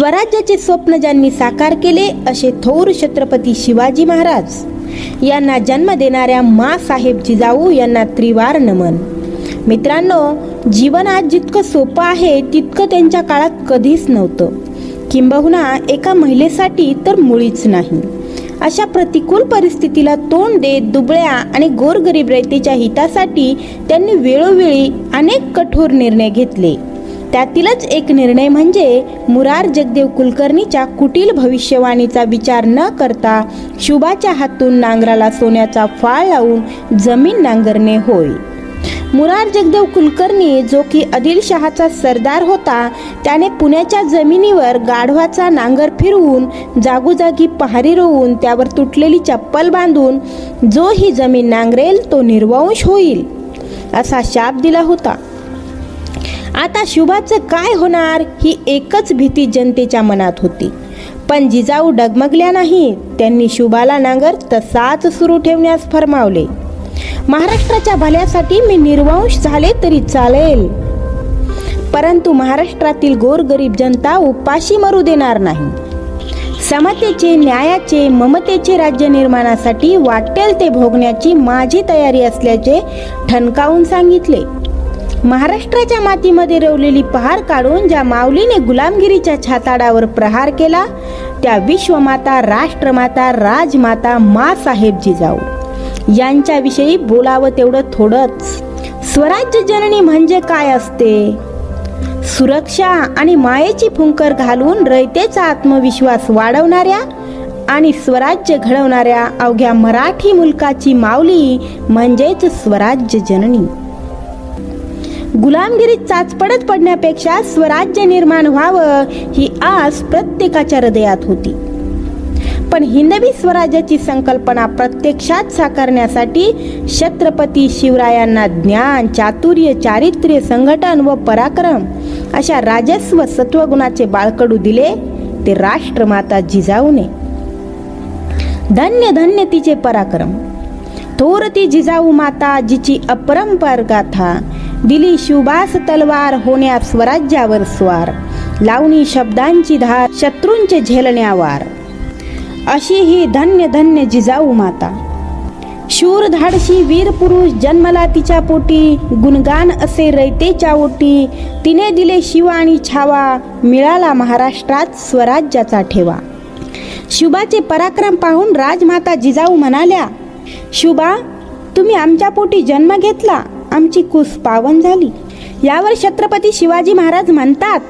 स्वराज्याचे स्वप्न ज्यांनी साकार केले असे थोर छत्रपती शिवाजी महाराज. यांना जन्म देणाऱ्या मा साहेब जिजाऊ यांना त्रिवार नमन. मित्रांनो जीवन आज जितकं सोपं आहे तितकं त्यांच्या काळात कधीच नव्हतं. किंबहुना एका महिलेसाठी तर मुळीच नाही. अशा प्रतिकूल परिस्थितीला तोंड देत दुबळ्या आणि गोरगरीब रयतेच्या हितासाठी त्यांनी वेळोवेळी अनेक कठोर निर्णय घेतले. त्यातीलच एक निर्णय म्हणजे मुरार जगदेव कुलकर्णीच्या कुटील भविष्यवाणीचा विचार न करता शुभाच्या हातून नांगराला सोन्याचा फाळ लावून जमीन नांगरणे होय. मुरार जगदेव कुलकर्णी जो की आदिलशहाचा सरदार होता त्याने पुण्याच्या जमिनीवर गाढवाचा नांगर फिरवून जागोजागी पहारी रोवून त्यावर तुटलेली चप्पल बांधून जो ही जमीन नांगरेल तो निर्वंश होईल असा शाप दिला होता. आता शुभाचं काय होणार ही एकच भीती जनतेच्या मनात होती. पण जिजाऊ डगमगल्या नाही त्यांनी शुभाला नांगर तसाच सुरू ठेवण्यास फरमावले. महाराष्ट्राच्या भल्यासाठी मी निर्वंश झाले तरी चालेल. परंतु महाराष्ट्रातील गोरगरीब जनता उपाशी मरू देणार नाही. समतेचे न्यायाचे ममतेचे राज्य निर्माणासाठी वाटेल ते भोगण्याची माझी तयारी असल्याचे ठणकावून सांगितले. महाराष्ट्राच्या मातीमध्ये रवलेली पहार काढून ज्या माऊलीने गुलामगिरीच्या छाताडावर प्रहार केला त्या विश्वमाता राष्ट्रमाता राजमाता मा साहेब जिजाऊ यांच्याविषयी बोलावं तेवढं थोडंच. स्वराज्य जननी म्हणजे काय असते? सुरक्षा आणि मायेची फुंकर घालून रयतेचा आत्मविश्वास वाढवणाऱ्या आणि स्वराज्य घडवणाऱ्या अवघ्या मराठी मुलकाची माऊली म्हणजेच स्वराज्य जननी. गुलामगिरीत चाचपडत पडण्यापेक्षा स्वराज्य निर्माण व्हावं ही आस प्रत्येकाच्या हृदयात होती. पण हिंदवी स्वराज्याची संकल्पना प्रत्यक्षात साकारण्यासाठी छत्रपती शिवरायांना ज्ञान चातुर्य चारित्र्य संघटन व पराक्रम अशा राजस्व सत्वगुणाचे बाळकडू दिले ते राष्ट्रमाता जिजाऊने. धन्य धन्य तिचे पराक्रम. थोर ती जिजाऊ माता जिची अपरंपार गाथा दिली शिवबास तलवार होण्या स्वराज्यावर स्वार. लावणी शब्दांची धार शत्रूंचे झेलण्यावार. अशी ही धन्य धन्य जिजाऊ माता. शूर धाडशी वीर पुरुष जन्मला तिच्या पोटी गुणगान असे रयतेच्या ओटी तिने दिले शिव आणि छावा मिळाला महाराष्ट्रात स्वराज्याचा ठेवा. शुभाचे पराक्रम पाहून राजमाता जिजाऊ म्हणाल्या शुभा तुम्ही आमच्या पोटी जन्म घेतला? आमची कुस पावन झाली. यावर छत्रपती शिवाजी महाराज म्हणतात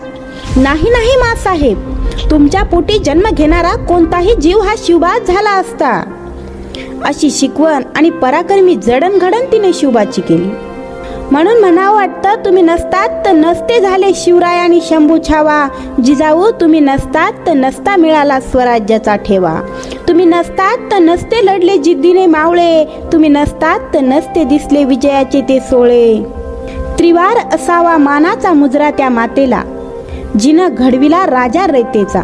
नाही नाही मा साहेब तुमच्या पोटी जन्म घेणारा कोणताही जीव हा शिवबाज झाला असता. अशी शिकवण आणि पराक्रमी जडणघडण तिने शिवबाची केली. म्हणून म्हणावं वाटतं तुम्ही नसतात तर नसते झाले शिवराय आणि शंभू छावा. जिजाऊ तुम्ही नसतात तर नसता मिळाला स्वराज्याचा ठेवा. तुम्ही नसतात तर नसते लढले जिद्दीने मावळे. तुम्ही नसतात तर नसते दिसले विजयाचे ते सोळे. त्रिवार असावा मानाचा मुजरा त्या मातेला. जिनं घडविला राजा रयतेचा.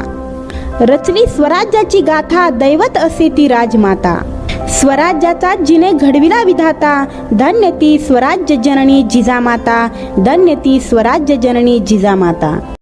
रचली स्वराज्याची गाथा दैवत असे ती राजमाता. स्वराज्याचा जिने घडविला विधाता धन्य ती स्वराज्य जननी जिजामाता धन्य ती स्वराज्य जननी जिजामाता.